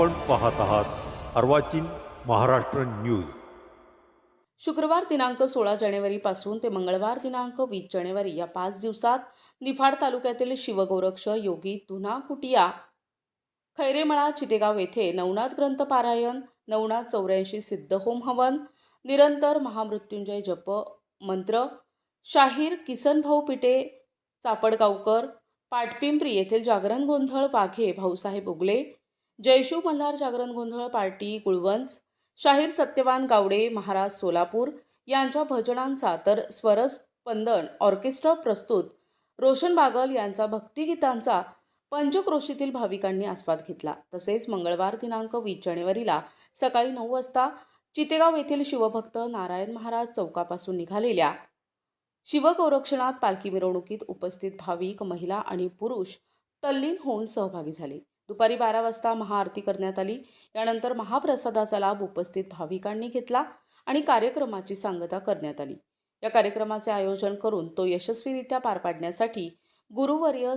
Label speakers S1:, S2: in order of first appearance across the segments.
S1: आपण पाहत आहात अर्वाचीन महाराष्ट्र न्यूज.
S2: शुक्रवार दिनांक सोळा जानेवारीपासून ते मंगळवार दिनांक वीस जानेवारी या पाच दिवसात निफाड तालुक्यातील शिवगोरक्ष योगी तुना कुटिया खैरेमळा चितेगाव येथे नवनाथ ग्रंथ पारायण नवनाथ चौऱ्याऐंशी सिद्ध होम हवन निरंतर महामृत्युंजय जप मंत्र शाहीर किसनभाऊ पिटे चापडगावकर पाटपिंपरी येथील जागरण गोंधळ वाघे भाऊसाहेब उगले जयशू मल्हार जागरण गोंधळ पार्टी कुळवंच शाहीर सत्यवान गावडे महाराज सोलापूर यांच्या भजनांचा तर स्वरस पंदण ऑर्केस्ट्रा प्रस्तुत रोशन बागल यांचा भक्तिगीतांचा पंचक्रोशीतील भाविकांनी आस्वाद घेतला. तसेच मंगळवार दिनांक वीस जानेवारीला सकाळी नऊ वाजता चितेगाव येथील शिवभक्त नारायण महाराज चौकापासून निघालेल्या शिवगौरक्षणात पालखी मिरवणुकीत उपस्थित भाविक महिला आणि पुरुष तल्लीन होऊन सहभागी झाले. दुपारी बारा वाजता महाआरती करण्यात आली. यानंतर महाप्रसादाचा लाभ उपस्थित भाविकांनी घेतला आणि कार्यक्रमाची सांगता करण्यात आली. या कार्यक्रमाचे आयोजन करून तो यशस्वीरित्या पार पाडण्यासाठी गुरुवर्य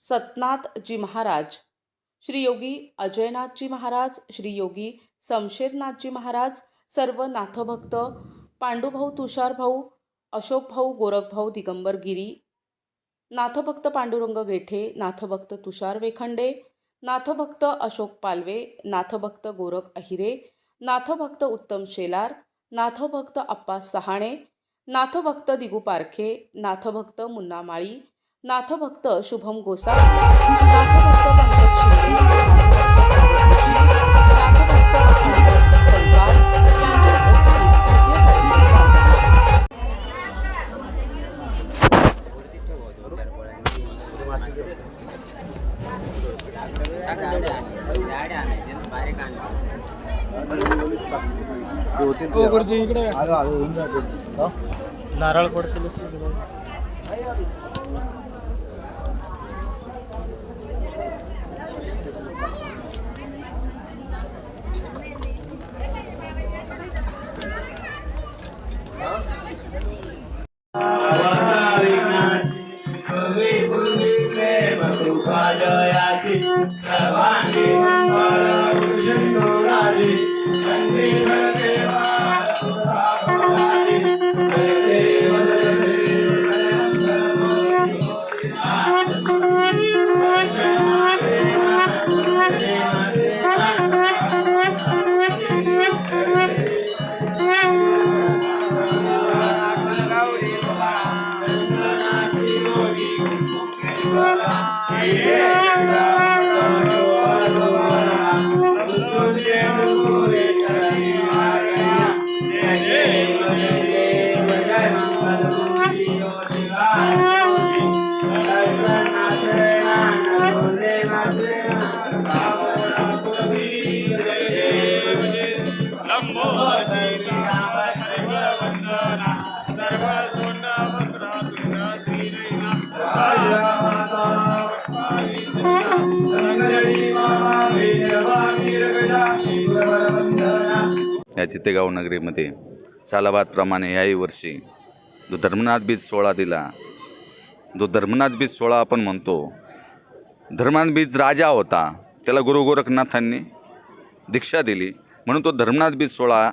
S2: सतनाथजी महाराज श्री योगी अजयनाथजी महाराज श्री योगी समशेरनाथजी महाराज सर्व नाथभक्त पांडुभाऊ तुषारभाऊ अशोकभाऊ गोरखभाऊ दिगंबर गिरी नाथभक्त पांडुरंग गेठे नाथभक्त तुषार वेखंडे नाथभक्त अशोक पालवे नाथभक्त गोरख अहिरे नाथभक्त उत्तम शेलार नाथभक्त अप्पा सहाणे नाथभक्त दिगू पारखे नाथभक्त मुन्ना माळी नाथभक्त शुभम गोसा नाथभक्त पंकज शिंदे नाथभक्त नाथभक्त ಕೊಡ್ತೀವಿ ಈ ಕಡೆ ಅದು ಅದು ಹಿಂಗೆ
S3: Thank you.
S4: या चितेगाव नगरीमध्ये सालाबादप्रमाणे याही वर्षी जो धर्मनाथ बीज सोहळा दिला. जो धर्मनाथ बीज सोहळा आपण म्हणतो. धर्मनाथ बीज राजा होता. त्याला गुरु गोरखनाथांनी दीक्षा दिली. म्हणून तो धर्मनाथ बीज सोळा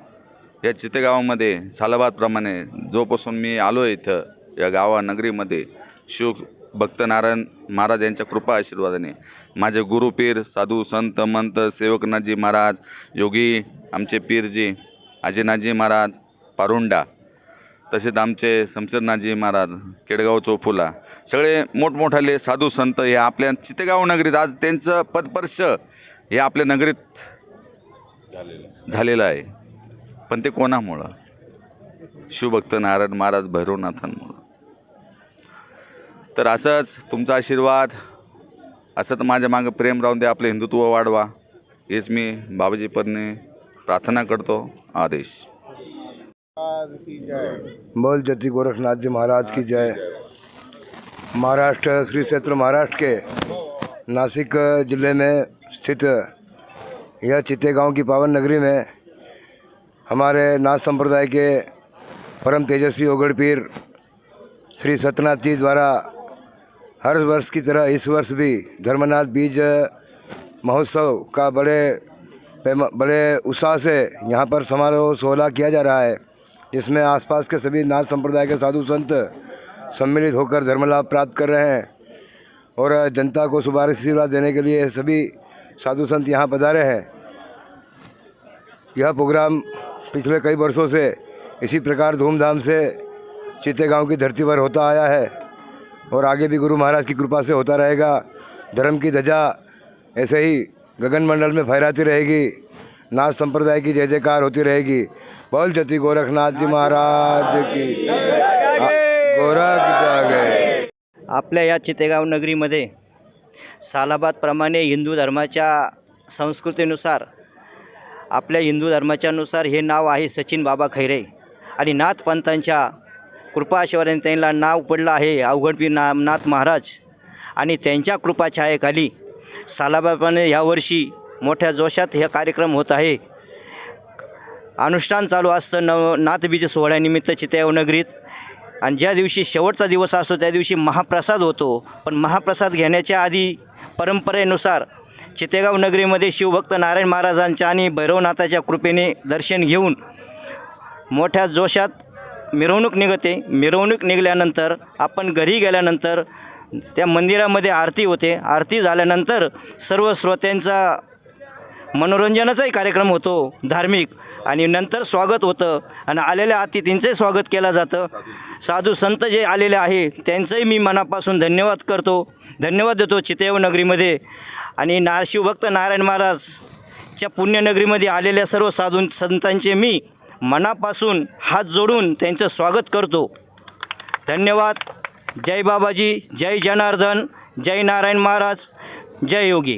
S4: या चितेगावामध्ये सालाबादप्रमाणे जोपासून मी आलो आहे इथं या गावा नगरीमध्ये. शिव भक्त नारायण महाराज यांच्या कृपा आशीर्वादाने. माझे गुरु पीर साधू संत मंत सेवकनाथजी महाराज योगी आमचे पीरजी अजयनाथजी महाराज पारुंडा. तसेच आमचे शमशेरनाथजी महाराज केडगाव चौफुला सगळे मोठमोठाले साधू संत हे आपल्या चितेगाव नगरीत आज त्यांचं पदपर्श हे आपल्या नगरीत झालेलं आहे. पण ते कोणामुळं? शिवभक्त नारायण महाराज भैरवनाथांमुळं. तर असंच तुमचा आशीर्वाद असं तर माझ्या मागं प्रेम राहून दे आपलं हिंदुत्व वाढवा. हेच मी बाबाजी परने प्रार्थना करतो. आदेश.
S5: बोल जति गोरखनाथ जी महाराज की जय। महाराष्ट्र, श्री क्षेत्र महाराष्ट्र के नासिक ज़िले में स्थित यह चित्ते गाँव की पावन नगरी में हमारे नाथ संप्रदाय के परम तेजस्वी ओगड़ पीर श्री सत्यनाथ जी द्वारा हर वर्ष की तरह इस वर्ष भी धर्मनाथ बीज महोत्सव का बड़े बड़े उत्साह से यहाँ पर समारोह सोहला किया जा रहा है। जिसमें आसपास के सभी नाथ संप्रदाय के साधु संत सम्मिलित होकर धर्म लाभ प्राप्त कर रहे हैं और जनता को शुभ आशीर्वाद देने के लिए सभी साधु संत यहाँ पधारे हैं। यह प्रोग्राम पिछले कई वर्षों से इसी प्रकार धूमधाम से चीते गाँव की धरती पर होता आया है और आगे भी गुरु महाराज की कृपा से होता रहेगा। धर्म की ध्वजा ऐसे ही गगन मंडल में फहराती रहेगी। नाथ संप्रदाय की जय जयकार होती रहेगी। बोल जति गोरखनाथ जी महाराज की। गोरख जागे।
S6: आपल्या या चितेगाव नगरीमध्ये सालाबादप्रमाणे हिंदू धर्माच्या संस्कृतीनुसार आपल्या हिंदू धर्माच्यानुसार हे नाव आहे सचिन बाबा खैरे. आणि नाथपंतांच्या कृपाशिवाने त्यांना नाव पडलं आहे अवघडपी ना नाथ महाराज. आणि त्यांच्या कृपाछायेखाली सालाबादप्रमाणे ह्यावर्षी मोठ्या जोशात हे कार्यक्रम होत आहे. अनुष्ठान चालू असतं नव नाथबीज सोहळ्यानिमित्त चित्याव नगरीत आणि ज्या दिवशी शेवटचा दिवस असतो त्या दिवशी महाप्रसाद होतो. पण महाप्रसाद घेण्याच्या आधी परंपरेनुसार चितेगाव नगरीमध्ये शिवभक्त नारायण महाराजांच्या आणि भैरवनाथाच्या कृपेने दर्शन घेऊन मोठ्या जोशात मिरवणूक निघते. मिरवणूक निघाल्यानंतर आपण घरी गेल्यानंतर त्या मंदिरामध्ये आरती होते. आरती झाल्यानंतर सर्व श्रोत्यांचा मनोरंजनाचाही कार्यक्रम होतो धार्मिक. आणि नंतर स्वागत होतं. आणि आलेल्या अतिथींचे स्वागत केलं जातं. साधू संत जे आलेले आहे त्यांचंही मी मनापासून धन्यवाद करतो. धन्यवाद देतो चितेव नगरीमध्ये. आणि ना शिवभक्त नारायण महाराजच्या पुण्यनगरीमध्ये आलेल्या सर्व साधू संतांचे मी मनापासून हात जोडून त्यांचं स्वागत करतो. धन्यवाद. जय बाबाजी जय जनार्दन जय नारायण महाराज जय योगी.